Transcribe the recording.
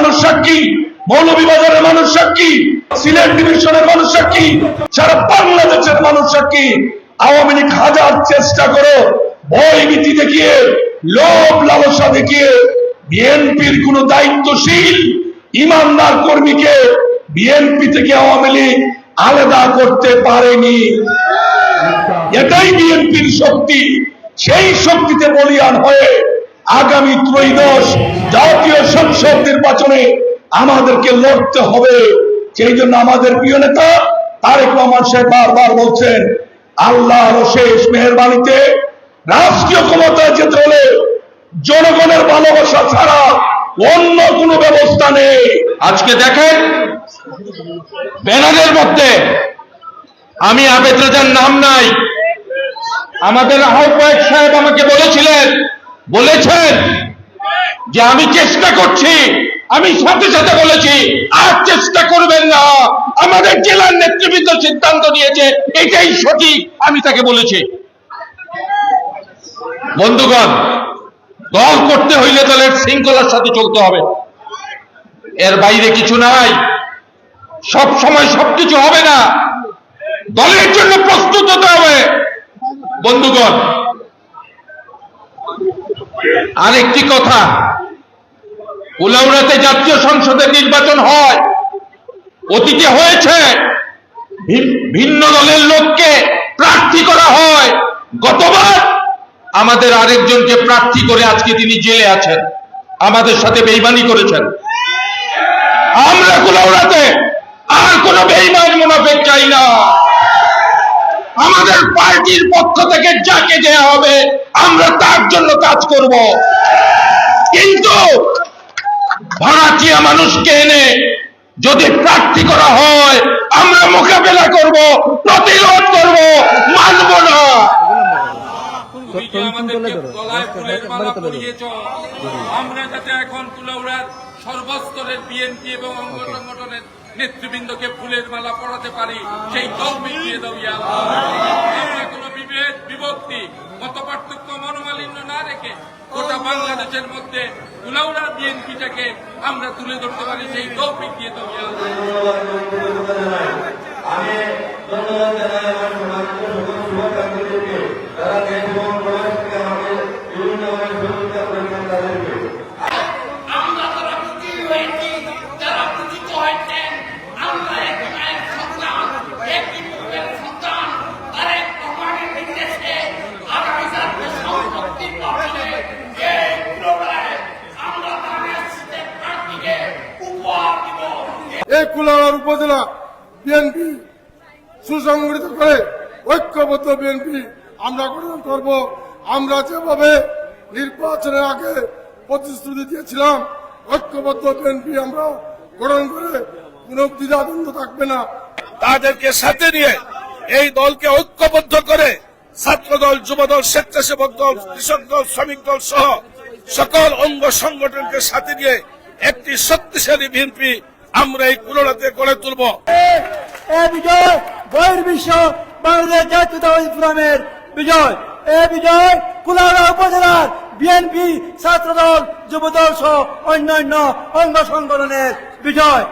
মানুষ সাক্ষী? মৌলভীবাজারের মানুষ সাক্ষী? সিলেট ডিভিশনের মানুষ সাক্ষী? সারা বাংলাদেশের মানুষ সাক্ষী? আওয়ামী লীগ হাজার চেষ্টা করো ভয় ভীতি দেখিয়ে, লোভ লালসা দেখিয়ে বিএনপির কোন দায়িত্বশীল ইমানদার কর্মীকে বিএনপি থেকে আওয়ামী লীগ আলাদা করতে পারেনি। এটাই বিএনপির শক্তি। সেই শক্তিতে বলিয়ান হয়ে আগামী ত্রয়োদশ সংসদ নির্বাচনে আমাদেরকে লড়তে হবে। সেই জন্য আমাদের প্রিয় নেতা তারেক রহমান সাহেব বারবার বলছেন, আল্লাহর শেষ মেহরবানিতে রাষ্ট্রীয় ক্ষমতায় যেতে হলে জনগণের ভালোবাসা ছাড়া অন্য কোনো ব্যবস্থা নেই। আজকে দেখেন, ব্যানারের মধ্যে আমি আবেদ রাজার নাম নাই। আমাদের আহ্বায়ক সাহেব আমাকে বলেছিলেন, বলেছেন যে আমি চেষ্টা করছি, আমি সাথে সাথে বলেছি, আর চেষ্টা করবেন না। আমাদের জেলার নেতৃবৃন্দ সিদ্ধান্ত নিয়েছে, এটাই সঠিক, আমি তাকে বলেছি। বন্ধুগণ, দল করতে হইলে দলের শৃঙ্খলার সাথে চলতে হবে। এর বাইরে কিছু নাই। সব সময় সবকিছু হবে না। দলের জন্য প্রস্তুত হতে হবে। বন্ধুগণ, আরেকটি কথা। উলাউড়াতে জাতীয় সংসদের নির্বাচন হয়। অতীতে হয়েছে ভিন্ন দলের লোককে প্রার্থী করা হয়। গতবার আমাদের আরেকজনকে প্রার্থী করে আজকে তিনি জেলে আছেন। আমাদের সাথে বেইমানি করেছেন। আমরা কুলাউড়াতে আর কোন বেইমান মুনাফেক চাই না। আমাদের পার্টির পক্ষ থেকে যাকে দেয়া হবে, আমরা তার জন্য কাজ করব। কিন্তু ভাড়াটিয়া মানুষকে এনে যদি প্রার্থী করা হয় আমরা মোকাবেলা করব প্রতিরোধ করব মানব না তুমি যে আমাদেরকে গলায় ফুলের মালা পরিয়েছ আমরা যাতে এখন কুলাউড়ার সর্বস্তরের বিএনপি এবং অঙ্গ সংগঠনের নেতৃবৃন্দকে ফুলের মালা পরাতে পারি সেই দল মিটিয়ে দাও ইয়া আল্লাহ। আমরা কোনো বিভেদ বিভক্তি মত পার্থক্য না রেখে গোটা বাংলাদেশের মধ্যে কুলাউড়া বিএনপিটাকে আমরা তুলে ধরতে পারি, সেই তৌফিক দিয়ে তো। আমরা এই কুলার উপজেলা বিএনপি সুসংগঠিত করে ঐক্যবদ্ধ বিএনপি আমরা গঠন করব। আমরা যেভাবে নির্বাচনের আগে প্রতিশ্রুতি দিয়েছিলাম, ঐক্যবদ্ধ বিএনপি আমরা গঠন করে, কোনো থাকবে না। তাদেরকে সাথে নিয়ে এই দলকে ঐক্যবদ্ধ করে ছাত্র দল যুব দল স্বেচ্ছাসেবক দল, কৃষক দল, শ্রমিক দল সহ সকল অঙ্গ সংগঠনকে সাথে নিয়ে একটি শক্তিশালী বিএনপি আমরা এই কুলোড়াতে গড়ে তুলব। এ বহির বহির্বিশ্ব বাংলাদেশ জাতীয়তাবাদী ফোরামের বিজয়। এ বিজয়, কুলাড়া উপজেলার বিএনপি ছাত্রদল, যুবদল সহ অন্যান্য অঙ্গ সংগঠনের বিজয়।